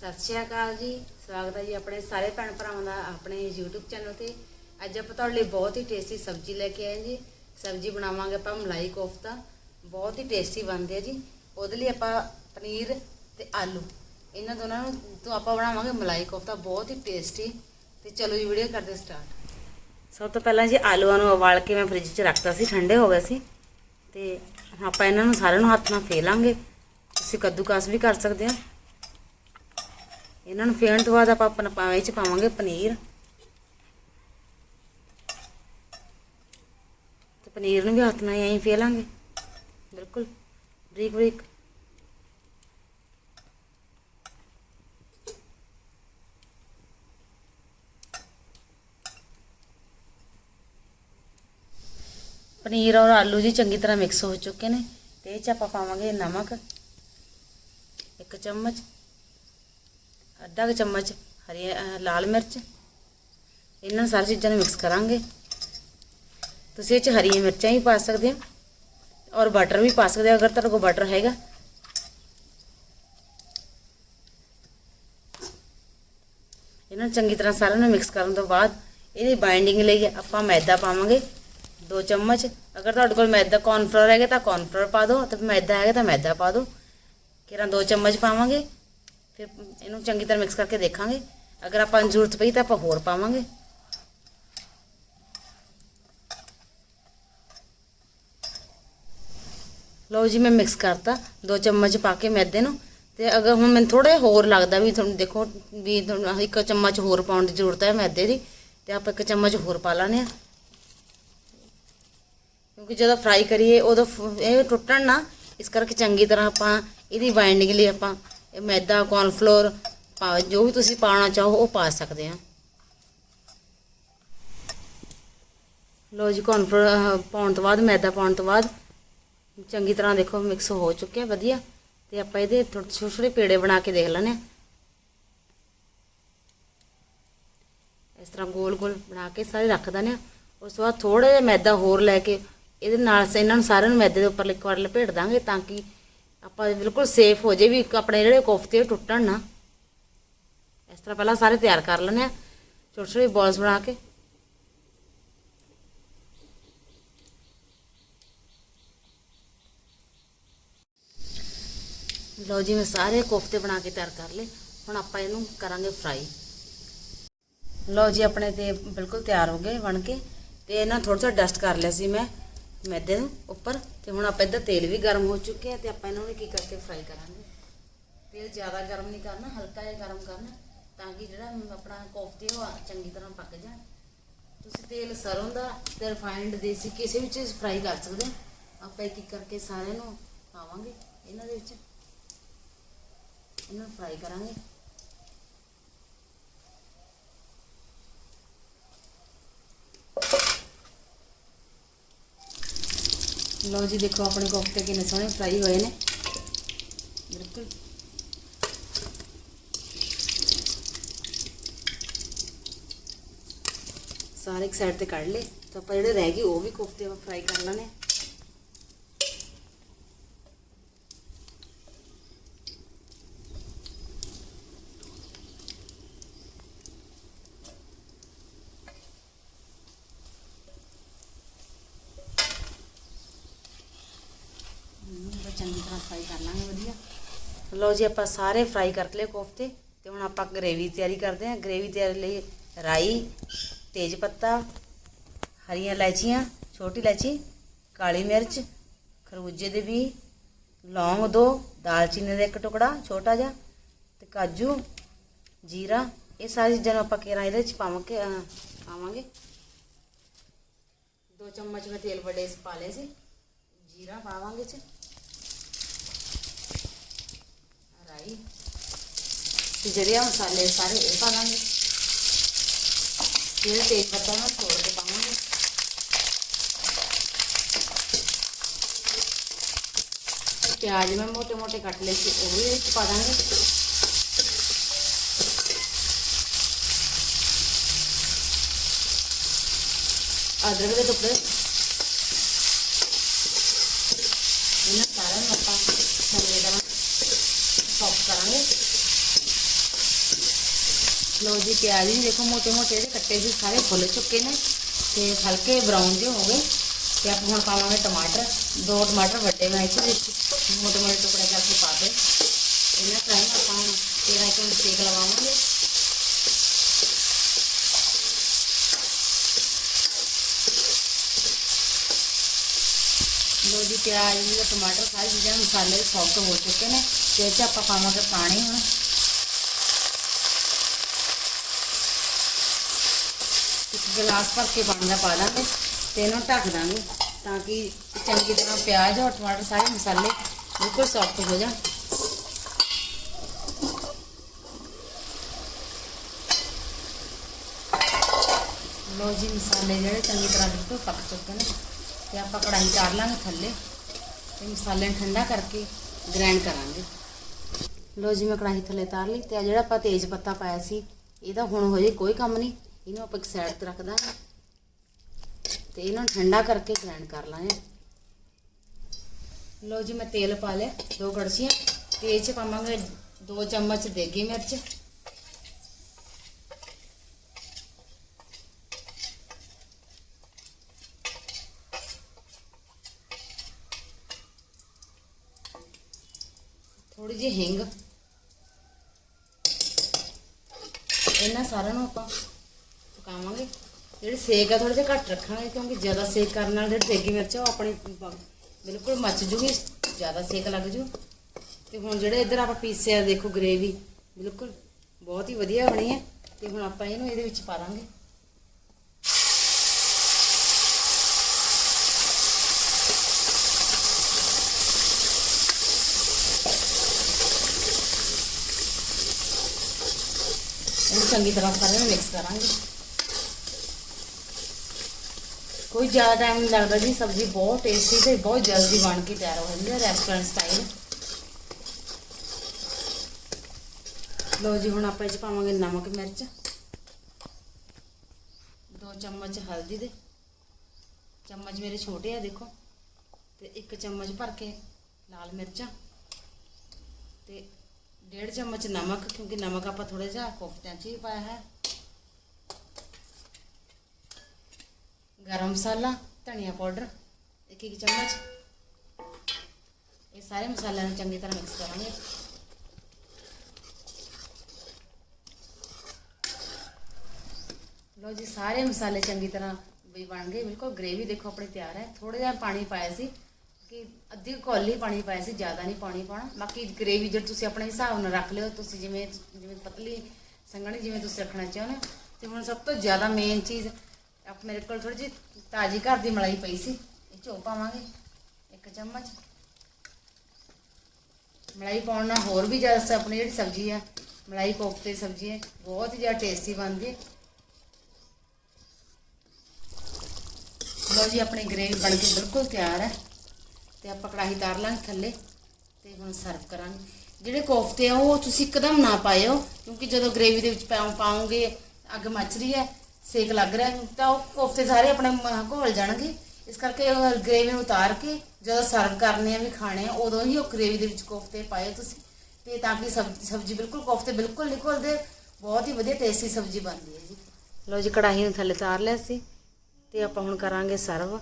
ਸਤਿ ਸ਼੍ਰੀ ਅਕਾਲ ਜੀ। ਸਵਾਗਤ ਹੈ ਜੀ ਆਪਣੇ ਸਾਰੇ ਭੈਣ ਭਰਾਵਾਂ ਦਾ ਆਪਣੇ YouTube ਚੈਨਲ ਤੇ। ਅੱਜ ਆਪਾਂ ਤੁਹਾਡੇ ਲਈ ਬਹੁਤ ਹੀ ਟੇਸਟੀ ਸਬਜ਼ੀ ਲੈ ਕੇ ਆਏ ਜੀ। ਸਬਜ਼ੀ ਬਣਾਵਾਂਗੇ ਆਪਾਂ ਮਲਾਈ ਕੋਫਤਾ। ਬਹੁਤ ਹੀ ਟੇਸਟੀ ਬਣਦੀ ਹੈ ਜੀ। ਉਹਦੇ ਲਈ ਆਪਾਂ ਪਨੀਰ ਤੇ ਆਲੂ। ਇਹਨਾਂ ਦੋਨਾਂ ਨੂੰ ਤੋਂ ਆਪਾਂ ਬਣਾਵਾਂਗੇ ਮਲਾਈ ਕੋਫਤਾ। ਬਹੁਤ ਹੀ ਟੇਸਟੀ ਤੇ ਚਲੋ ਜੀ ਵੀਡੀਓ ਕਰਦੇ ਸਟਾਰਟ ਸਭ ਤੋਂ ਪਹਿਲਾਂ ਜੀ ਆਲੂਆਂ ਨੂੰ ਉਬਾਲ ਕੇ ਮੈਂ ਫ੍ਰਿਜ 'ਚ ਰੱਖਤਾ ਸੀ। ਠੰਡੇ ਹੋ ਗਏ ਸੀ। ਤੇ ਆਪਾਂ ਇਹਨਾਂ ਨੂੰ ਸਾਰਿਆਂ ਨੂੰ ਹੱਥ ਨਾਲ ਫੇ ਲਾਂਗੇ ਤੁਸੀਂ ਕੱਦੂਕਸ ਵੀ ਕਰ ਸਕਦੇ ਹੋ। ਇਹਨਾਂ ਨੂੰ ਫੇਰਨ ਤੋਂ ਬਾਅਦ ਆਪਾਂ ਆਪਣਾ ਪਾਵੇਂ ਚ ਪਾਵਾਂਗੇ ਪਨੀਰ। ਤੇ ਪਨੀਰ ਨੂੰ ਵੀ ਹੱਥ ਨਾਲ ਐਂ ਫੇ ਬਿਲਕੁਲ, ਬਰੀਕ ਬਰੀਕ। ਪਨੀਰ ਔਰ ਆਲੂ ਜੀ ਚੰਗੀ ਤਰ੍ਹਾਂ ਮਿਕਸ ਹੋ ਚੁੱਕੇ ਨੇ। ਤੇ ਇਹ ਚ ਆਪਾਂ ਪਾਵਾਂਗੇ ਨਮਕ। ਇੱਕ ਚਮਚ। ਅੱਧਾ ਕੁ ਚਮਚ ਹਰੀ ਅਹ ਲਾਲ ਮਿਰਚ ਇਹਨਾਂ ਸਾਰੀ ਚੀਜ਼ਾਂ ਨੂੰ ਮਿਕਸ ਕਰਾਂਗੇ ਤੁਸੀਂ ਇਹ ਚ ਹਰੀਆਂ ਮਿਰਚਾਂ ਵੀ ਪਾ ਸਕਦੇ ਹੋ ਔਰ ਬਟਰ ਵੀ ਪਾ ਸਕਦੇ ਹੋ ਅਗਰ ਤੁਹਾਡੇ ਕੋਲ ਬਟਰ ਹੈਗਾ ਇਹਨਾਂ ਨੂੰ ਚੰਗੀ ਤਰ੍ਹਾਂ ਸਾਰਿਆਂ ਨੂੰ ਮਿਕਸ ਕਰਨ ਤੋਂ ਬਾਅਦ ਇਹਦੀ ਬਾਈਂਡਿੰਗ ਲਈ ਆਪਾਂ ਮੈਦਾ ਪਾਵਾਂਗੇ 2 ਚਮਚ ਅਗਰ ਤੁਹਾਡੇ ਕੋਲ ਮੈਦਾ ਕੌਰਨਫਲੋਰ ਹੈਗਾ ਤਾਂ ਕੌਰਨਫਲੋਰ ਪਾ ਦਿਓ ਤੇ ਮੈਦਾ ਹੈਗਾ ਤਾਂ ਮੈਦਾ ਪਾ ਦਿਓ ਕਿਰਾਂ 2 ਚਮਚ ਪਾਵਾਂਗੇ ਫਿਰ ਇਹਨੂੰ ਚੰਗੀ ਤਰ੍ਹਾਂ ਮਿਕਸ ਕਰਕੇ ਦੇਖਾਂਗੇ। ਅਗਰ ਆਪਾਂ ਨੂੰ ਜ਼ਰੂਰਤ ਪਈ ਤਾਂ ਆਪਾਂ ਹੋਰ ਪਾਵਾਂਗੇ। ਲਓ ਜੀ, ਮੈਂ ਮਿਕਸ ਕਰਤਾ। ਦੋ ਚਮਚ ਪਾ ਕੇ ਮੈਦੇ ਨੂੰ। ਤੇ ਅਗਰ ਹੁਣ ਮੈਨੂੰ ਥੋੜਾ ਹੋਰ ਲੱਗਦਾ ਵੀ ਤੁਹਾਨੂੰ ਦੇਖੋ, ਵੀ ਤੁਹਾਨੂੰ ਇੱਕ ਚਮਚ ਹੋਰ ਪਾਉਣ ਦੀ ਜ਼ਰੂਰਤ ਹੈ ਮੈਦੇ ਦੀ, ਤੇ ਆਪਾਂ ਇੱਕ ਚਮਚ ਹੋਰ ਪਾ ਲਾਣੇ ਆ ਕਿਉਂਕਿ ਜਦੋਂ ਫਰਾਈ ਕਰੀਏ, ਉਦੋਂ ਫ- ਇਹ ਟੁੱਟਣ ਨਾ, ਇਸ ਕਰਕੇ ਚੰਗੀ ਤਰ੍ਹਾਂ ਆਪਾਂ ਇਹਦੀ ਬਾਈਂਡਿੰਗ ਲਈ ਆਪਾਂ ਮੈਦਾ ਕੌਰਨਫਲੋਰ ਪਾ ਜੋ ਵੀ ਤੁਸੀਂ ਪਾਉਣਾ ਚਾਹੋ, ਉਹ ਪਾ ਸਕਦੇ ਆ ਲੋ ਜੀ ਕੌਰਨਫਲੋਰ ਪਾਉਣ ਤੋਂ ਬਾਅਦ, ਮੈਦਾ ਪਾਉਣ ਤੋਂ ਬਾਅਦ, ਚੰਗੀ ਤਰ੍ਹਾਂ ਦੇਖੋ ਮਿਕਸ ਹੋ ਚੁੱਕਿਆ, ਵਧੀਆ। ਤੇ ਆਪਾਂ ਇਹਦੇ ਥੋੜੇ ਛੋਟੇ ਛੋਟੇ ਪੇੜੇ ਬਣਾ ਕੇ ਦੇਖ ਲੈਣੇ ਆ ਇਸ ਤਰ੍ਹਾਂ ਗੋਲ ਗੋਲ ਬਣਾ ਕੇ ਸਾਰੇ ਰੱਖ ਦਿੰਦੇ ਆ ਉਸ ਤੋਂ ਬਾਅਦ ਥੋੜਾ ਜਿਹਾ ਮੈਦਾ ਹੋਰ ਲੈ ਕੇ, ਇਹਦੇ ਨਾਲ ਸ- ਇਹਨਾਂ ਨੂੰ ਸਾਰਿਆਂ ਨੂੰ ਮੈਦੇ ਦੇ ਉੱਪਰ ਇੱਕ ਵਾਰ ਲਪੇਟ ਦਾਂਗੇ ਤਾਂ ਕਿ ਆਪਾਂ ਬਿਲਕੁਲ ਸੇਫ ਹੋ ਜੇ ਵੀ ਇੱਕ ਆਪਣੇ ਜਿਹੜੇ ਕੋਫਤੇ ਉਹ ਟੁੱਟਣ ਨਾ। ਇਸ ਤਰ੍ਹਾਂ ਪਹਿਲਾਂ ਸਾਰੇ ਤਿਆਰ ਕਰ ਲੈਣੇ ਆ ਛੋਟੇ ਛੋਟੇ ਬਾਲਸ ਬਣਾ ਕੇ। ਲਓ ਜੀ, ਮੈਂ ਸਾਰੇ ਕੋਫਤੇ ਬਣਾ ਕੇ ਤਿਆਰ ਕਰ ਲਏ। ਹੁਣ ਆਪਾਂ ਇਹਨੂੰ ਕਰਾਂਗੇ ਫਰਾਈ ਲਓ ਜੀ, ਆਪਣੇ ਤੇ ਬਿਲਕੁਲ ਤਿਆਰ ਹੋ ਗਏ ਬਣ ਕੇ। ਤੇ ਇਹਨਾਂ ਥੋੜਾ ਜਿਹਾ ਡਸਟ ਕਰ ਲਿਆ ਸੀ ਮੈਂ। ਮੈਦੇ ਨੂੰ ਉੱਪਰ ਤੇ ਹੁਣ ਆਪਾਂ ਇੱਧਰ ਤੇਲ ਵੀ ਗਰਮ ਹੋ ਚੁੱਕਿਆ ਤੇ ਆਪਾਂ ਇਹਨਾਂ ਨੂੰ ਕੀ ਕਰਕੇ ਫਰਾਈ ਕਰਾਂਗੇ। ਤੇਲ ਜ਼ਿਆਦਾ ਗਰਮ ਨਹੀਂ ਕਰਨਾ, ਹਲਕਾ ਜਿਹਾ ਗਰਮ ਕਰਨਾ, ਤਾਂ ਕਿ ਜਿਹੜਾ ਆਪਣਾ ਕੋਫਤੇ ਉਹ ਚੰਗੀ ਤਰ੍ਹਾਂ ਪੱਕ ਜਾਣ। ਤੁਸੀਂ ਤੇਲ ਸਰੋਂ ਦਾ ਤੇ ਰਿਫਾਈਨਡ ਦੇਸੀ ਕਿਸੇ ਵੀ ਚੀਜ਼ ਫਰਾਈ ਕਰ ਸਕਦੇ ਹੋ ਆਪਾਂ ਇੱਕ ਇੱਕ ਕਰਕੇ ਸਾਰਿਆਂ ਨੂੰ ਪਾਵਾਂਗੇ ਇਹਨਾਂ ਦੇ ਵਿੱਚ। ਇਹਨਾਂ ਨੂੰ ਫਰਾਈ ਕਰਾਂਗੇ। ਲਓ ਜੀ, ਦੇਖੋ ਆਪਣੇ ਕੋਫਤੇ ਕਿੰਨੇ ਸੋਹਣੇ ਫਰਾਈ ਹੋਏ ਨੇ। ਬਿਲਕੁਲ। ਸਾਰੇ ਇੱਕ ਸਾਈਡ ਤੇ ਕੱਢ ਲਏ। ਤਾਂ ਆਪਾਂ ਜਿਹੜੇ ਰਹਿ ਗਏ, ਉਹ ਵੀ ਕੋਫਤੇ ਆਪਾਂ ਫਰਾਈ ਕਰ ਲੈਣੇ। ਇਹਨੂੰ ਚੰਗੀ ਤਰ੍ਹਾਂ ਫਰਾਈ ਕਰ ਲਾਂਗੇ, ਵਧੀਆ। ਲਓ ਜੀ, ਆਪਾਂ ਸਾਰੇ ਫਰਾਈ ਕਰ ਲਏ ਕੋਫਤੇ ਤੇ ਹੁਣ ਆਪਾਂ ਗ੍ਰੇਵੀ ਤਿਆਰੀ ਕਰਦੇ ਹਾਂ। ਗ੍ਰੇਵੀ ਤਿਆਰੀ ਲਈ ਰਾਈ, ਤੇਜ ਪੱਤਾ, ਹਰੀਆਂ ਇਲਾਇਚੀਆਂ, ਛੋਟੀ ਇਲਾਇਚੀ, ਕਾਲੀ ਮਿਰਚ, ਖਰਬੂਜੇ ਦੇ ਵੀ ਲੌਂਗ ਦੋ, ਦਾਲਚੀਨੀ ਦਾ ਇੱਕ ਟੁਕੜਾ, ਛੋਟਾ ਜਿਹਾ, ਤੇ ਕਾਜੂ, ਜੀਰਾ, ਇਹ ਸਾਰੀ ਚੀਜ਼ਾਂ ਨੂੰ ਆਪਾਂ ਕੇਰਾਂ ਇਹਦੇ ਵਿੱਚ ਪਾਵਾਂਗੇ ਪਾਵਾਂਗੇ। ਦੋ ਚਮਚ ਮੈਂ ਤੇਲ ਬੜੇ ਪਾ ਲਏ ਸੀ। ਜੀਰਾ ਪਾਵਾਂਗੇ ਚ। भाई। ਜਿਹੜੇ मसाले सारे ये पा लेंगे फिर तेज पत्ता में छोड़ के ਕੇ प्याज में मोटे मोटे कट ले पा देंगे। अदरक के टुकड़े। इन्हें सारे मसा सॉफ्ट કરાંगे लो जी, प्याज भी देखो मोटे मोटे कट्टे भी सारे फुल चुके ने तो हल्के ब्राउन जो हो गए तो आप हम पावे टमाटर। दो टमाटर व्डे बनाए थे मोटे मोटे टुकड़े करके पा दे इन्हें आप सेक लगावे ਪਿਆਜ਼ ਤੇ ਟਮਾਟਰ ਸਾਰੇ ਚੀਜ਼ਾਂ ਮਸਾਲੇ ਸੌਫਟ ਹੋ ਚੁੱਕੇ ਨੇ, ਤੇ ਇਹ 'ਚ ਆਪਾਂ ਪਾਵਾਂਗੇ ਪਾਣੀ ਹੁਣ। ਇੱਕ ਗਲਾਸ ਭਰ ਕੇ ਪਾਣੀ ਦਾ ਪਾ ਦਾਂਗੇ, ਤੇ ਇਹਨੂੰ ਢੱਕ ਦਾਂਗੇ, ਤਾਂ ਕਿ ਚੰਗੀ ਤਰ੍ਹਾਂ ਪਿਆਜ਼ ਔਰ ਟਮਾਟਰ ਸਾਰੇ ਮਸਾਲੇ ਬਿਲਕੁਲ ਸੌਫਟ ਹੋ ਜਾਣ। ਲੋ ਜੀ, ਮਸਾਲੇ ਜਿਹੜੇ ਚੰਗੀ ਤਰ੍ਹਾਂ ਬਿਲਕੁਲ ਪੱਕ ਚੁੱਕੇ ਨੇ, ਤੇ ਆਪਾਂ ਕੜਾਹੀ ਚਾੜ ਲਾਂਗੇ ਥੱਲੇ। ਤੇ ਮਸਾਲੇ ਨੂੰ ਠੰਡਾ ਕਰਕੇ ਗ੍ਰਾਈਂਡ ਕਰਾਂਗੇ। ਲੋ ਜੀ, ਮੈਂ ਕੜਾਹੀ ਥੱਲੇ ਤਾਰ ਲਈ ਤੇ ਆ ਜਿਹੜਾ ਆਪਾਂ ਤੇਜ਼ ਪੱਤਾ ਪਾਇਆ ਸੀ, ਇਹਦਾ ਹੁਣ ਹੋ ਜੇ ਕੋਈ ਕੰਮ ਨਹੀਂ। ਇਹਨੂੰ ਆਪਾਂ ਇੱਕ ਸਾਈਡ ਤੇ ਰੱਖ ਦਾਂਗੇ ਤੇ ਇਹਨੂੰ ਠੰਡਾ ਕਰਕੇ ਗ੍ਰਾਈਂਡ ਕਰ ਲਾਂਗੇ। ਲੋ ਜੀ, ਮੈਂ ਤੇਲ ਪਾ ਲਿਆ, ਦੋ ਕੜਛੀਆਂ। ਤੇ ਇਹ ਚ ਪਾਵਾਂਗੇ ਦੋ ਚਮਚ ਦੇਗੀ ਮਿਰਚ। ਥੋੜੀ ਜਿਹੀ ਹਿੰਗ। ਇਹਨਾਂ ਸਾਰਿਆਂ ਨੂੰ ਆਪਾਂ ਪਕਾਵਾਂਗੇ। ਜਿਹੜੇ ਸੇਕ ਆ ਥੋੜੇ ਜਿਹਾ ਘੱਟ ਰੱਖਾਂਗੇ, ਕਿਉਂਕਿ ਜ਼ਿਆਦਾ ਸੇਕ ਕਰਨ ਨਾਲ ਜਿਹੜੀ ਦੇਗੀ ਮਿਰਚ ਉਹ ਆਪਣੀ ਬਿਲਕੁਲ ਮੱਚ ਜੂਗੀ, ਜ਼ਿਆਦਾ ਸੇਕ ਲੱਗ ਜੂ। ਤੇ ਹੁਣ ਜਿਹੜੇ ਇੱਧਰ ਆਪਾਂ ਪੀਸਿਆ, ਦੇਖੋ ਗ੍ਰੇਵੀ ਬਿਲਕੁਲ ਬਹੁਤ ਹੀ ਵਧੀਆ ਬਣੀ ਹੈ। ਤੇ ਹੁਣ ਆਪਾਂ ਇਹਨੂੰ ਇਹਦੇ ਵਿੱਚ ਪਾ ਦਾਂਗੇ। ਇਹਨੂੰ ਚੰਗੀ ਤਰ੍ਹਾਂ ਸਾਰਿਆਂ ਨੂੰ ਮਿਕਸ ਕਰਾਂਗੇ। ਕੋਈ ਜ਼ਿਆਦਾ ਟਾਈਮ ਨਹੀਂ ਲੱਗਦਾ ਜੀ, ਸਬਜ਼ੀ ਬਹੁਤ ਟੇਸਟੀ ਤੇ ਬਹੁਤ ਜਲਦੀ ਬਣ ਕੇ ਤਿਆਰ ਹੋ ਜਾਂਦੀ ਹੈ ਰੈਸਟੋਰੈਂਟ ਸਟਾਈਲ ਲੋ ਜੀ, ਹੁਣ ਆਪਾਂ ਇਹ 'ਚ ਪਾਵਾਂਗੇ ਨਮਕ, ਮਿਰਚ। ਦੋ ਚਮਚ ਹਲਦੀ ਦੇ। ਚਮਚ ਮੇਰੇ ਛੋਟੇ ਆ, ਦੇਖੋ। ਤੇ ਇੱਕ ਚਮਚ ਭਰ ਕੇ ਲਾਲ ਮਿਰਚਾਂ। ਤੇ ਡੇਢ ਚਮਚ ਨਮਕ ਕਿਉਂਕਿ ਨਮਕ ਆਪਾਂ ਥੋੜਾ ਜਿਹਾ ਕੋਫਤਿਆਂ 'ਚ ਹੀ ਪਾਇਆ ਹੈ ਗਰਮ ਮਸਾਲਾ ਧਨੀਆ ਪਾਊਡਰ ਇੱਕ ਇੱਕ ਚਮਚ ਇਹ ਸਾਰੇ ਮਸਾਲਿਆਂ ਨੂੰ ਚੰਗੀ ਤਰ੍ਹਾਂ ਮਿਕਸ ਕਰਾਂਗੇ ਲੋ ਜੀ ਸਾਰੇ ਮਸਾਲੇ ਚੰਗੀ ਤਰ੍ਹਾਂ ਵੀ ਬਣ ਗਏ ਬਿਲਕੁਲ ਗ੍ਰੇਵੀ ਦੇਖੋ ਆਪਣੀ ਤਿਆਰ ਹੈ ਥੋੜਾ ਜਿਹਾ ਪਾਣੀ ਪਾਇਆ ਸੀ ਕਿ ਅੱਧੀ ਕੌਲੀ ਪਾਣੀ ਪਾਇਆ ਸੀ, ਜ਼ਿਆਦਾ ਨਹੀਂ ਪਾਣੀ ਪਾਉਣਾ। ਬਾਕੀ ਗ੍ਰੇਵੀ ਜੇ ਤੁਸੀਂ ਆਪਣੇ ਹਿਸਾਬ ਨਾਲ ਰੱਖ ਲਿਓ, ਤੁਸੀਂ ਜਿਵੇਂ ਜਿਵੇਂ ਪਤਲੀ ਸੰਘਣੀ ਜਿਵੇਂ ਤੁਸੀਂ ਰੱਖਣਾ ਚਾਹੋ ਹੋ। ਤੇ ਹੁਣ ਸਭ ਤੋਂ ਜ਼ਿਆਦਾ ਮੇਨ ਚੀਜ਼ ਆਪ ਮੇਰੇ ਕੋਲ ਥੋੜੀ ਜਿਹੀ ਤਾਜ਼ੀ ਘਰ ਦੀ ਮਲਾਈ ਪਈ ਸੀ। ਇਹ ਚੋ ਪਾਵਾਂਗੇ, ਇੱਕ ਚਮਚ। ਮਲਾਈ ਪਾਉਣ ਨਾਲ ਹੋਰ ਵੀ ਜ਼ਿਆਦਾ ਆਪਣੀ ਜਿਹੜੀ ਸਬਜ਼ੀ ਆ, ਮਲਾਈ ਕੋਫਤੇ ਸਬਜ਼ੀ ਹੈ ਬਹੁਤ ਹੀ ਜ਼ਿਆਦਾ ਟੇਸਟੀ ਬਣਦੀ ਹੈ ਲਓ ਜੀ, ਆਪਣੀ ਗ੍ਰੇਵੀ ਬਣ ਕੇ ਬਿਲਕੁਲ ਤਿਆਰ ਹੈ ਤੇ ਆਪਾਂ ਕੜਾਹੀ ਤਾਰ ਲਾਂਗੇ ਥੱਲੇ ਤੇ ਹੁਣ ਸਰਵ ਕਰਾਂਗੇ। ਜਿਹੜੇ ਕੋਫਤੇ ਆ, ਉਹ ਤੁਸੀਂ ਇੱਕਦਮ ਨਾ ਪਾਇਓ, ਕਿਉਂਕਿ ਜਦੋਂ ਗ੍ਰੇਵੀ ਦੇ ਵਿੱਚ ਪਾਉ ਪਾਉਂਗੇ ਅੱਗ ਮੱਚ ਰਹੀ ਹੈ, ਸੇਕ ਲੱਗ ਰਿਹਾ ਤਾਂ ਉਹ ਕੋਫਤੇ ਸਾਰੇ ਆਪਣੇ ਮ- ਘੋਲ ਜਾਣਗੇ। ਇਸ ਕਰਕੇ ਗ੍ਰੇਵੀ ਨੂੰ ਉਤਾਰ ਕੇ ਜਦੋਂ ਸਰਵ ਕਰਨੇ ਆ ਵੀ ਖਾਣੇ ਆ, ਉਦੋਂ ਹੀ ਉਹ ਗ੍ਰੇਵੀ ਦੇ ਵਿੱਚ ਕੋਫਤੇ ਪਾਏ ਤੁਸੀਂ। ਤੇ ਤਾਂ ਕਿ ਸਬਜ਼ੀ ਸਬਜ਼ੀ ਬਿਲਕੁਲ, ਕੋਫਤੇ ਬਿਲਕੁਲ ਨਹੀਂ ਘੁਲਦੇ, ਬਹੁਤ ਹੀ ਵਧੀਆ ਟੇਸਟੀ ਸਬਜ਼ੀ ਬਣਦੀ ਹੈ ਜੀ। ਲਓ ਜੀ, ਕੜਾਹੀ ਨੂੰ ਥੱਲੇ ਤਾਰ ਲਿਆ ਸੀ, ਤੇ ਆਪਾਂ ਹੁਣ ਕਰਾਂਗੇ ਸਰਵ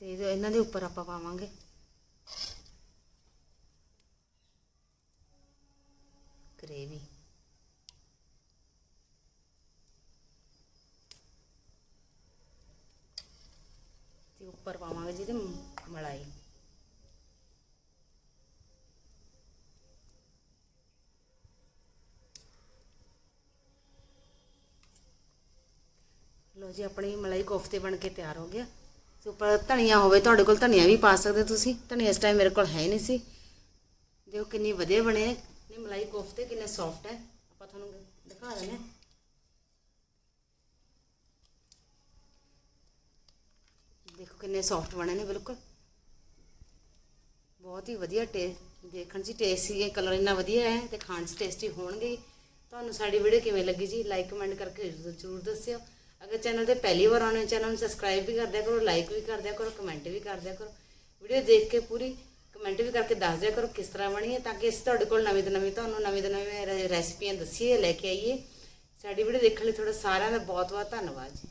ਤੇ ਇਹਨਾਂ ਦੇ ਉੱਪਰ ਆਪਾਂ ਪਾਵਾਂਗੇ। ਗ੍ਰੇਵੀ ਤੇ ਉੱਪਰ ਪਾਵਾਂਗੇ ਜਿਹਦੇ ਮਲਾਈ। ਲੋ ਜੀ, ਆਪਣੀ ਮਲਾਈ ਕੋਫਤੇ ਬਣ ਕੇ ਤਿਆਰ ਹੋ ਗਿਆ ਤੇ ਉੱਪਰ ਧਨੀਆ ਹੋਵੇ, ਤੁਹਾਡੇ ਕੋਲ ਧਨੀਆ ਵੀ ਪਾ ਸਕਦੇ ਤੁਸੀਂ। ਧਨੀਆ ਇਸ ਟਾਈਮ ਮੇਰੇ ਕੋਲ ਹੈ ਨਹੀਂ ਸੀ। ਦੇਖੋ ਕਿੰਨੀ ਵਧੀਆ ਬਣੇ ਨੇ। ਮਲਾਈ ਕੋਫਤੇ ਕਿੰਨੇ ਸੌਫਟ ਹੈ। ਆਪਾਂ ਤੁਹਾਨੂੰ ਦਿਖਾ ਦਿੰਦੇ ਹਾਂ। ਦੇਖੋ ਕਿੰਨੇ ਸੌਫਟ ਬਣੇ ਨੇ, ਬਿਲਕੁਲ। ਬਹੁਤ ਹੀ ਵਧੀਆ ਟੇ, ਦੇਖਣ 'ਚ ਟੇਸਟੀ ਹੈ ਕਲਰ ਇੰਨਾ ਵਧੀਆ ਹੈ ਤੇ ਖਾਣ 'ਚ ਟੇਸਟੀ ਹੋਣਗੇ ਤੁਹਾਨੂੰ ਸਾਡੀ ਵੀਡੀਓ ਕਿਵੇਂ ਲੱਗੀ ਜੀ ਲਾਈਕ ਕਮੈਂਟ ਕਰਕੇ ਜ਼ਰੂਰ ਦੱਸਿਓ। ਅਗਰ ਚੈਨਲ ਤੇ ਪਹਿਲੀ ਵਾਰ ਆਉਣੇ ਚੈਨਲ ਨੂੰ ਸਬਸਕ੍ਰਾਈਬ ਵੀ ਕਰਦਿਆ ਕਰੋ ਲਾਈਕ ਵੀ ਕਰਦਿਆ ਕਰੋ ਕਮੈਂਟ ਵੀ ਕਰਦਿਆ ਕਰੋ। ਵੀਡੀਓ ਦੇਖ ਕੇ ਪੂਰੀ ਕਮੈਂਟ ਵੀ ਕਰਕੇ ਦੱਸ ਦਿਆ ਕਰੋ ਕਿਸ ਤਰ੍ਹਾਂ ਬਣੀ ਹੈ, ਤਾਂ ਕਿ ਅਸੀਂ ਤੁਹਾਡੇ ਕੋਲ ਨਵੀਂ ਤੋਂ ਨਵੀਂ, ਤੁਹਾਨੂੰ ਨਵੀਂ ਤੋਂ ਨਵੀਂ ਰੈਸਪੀਆਂ ਦੱਸੀਏ, ਲੈ ਕੇ ਆਈਏ। ਸਾਡੀ ਵੀਡੀਓ ਦੇਖਣ ਲਈ ਤੁਹਾਡਾ ਸਾਰਿਆਂ ਦਾ ਬਹੁਤ ਬਹੁਤ ਧੰਨਵਾਦ ਜੀ।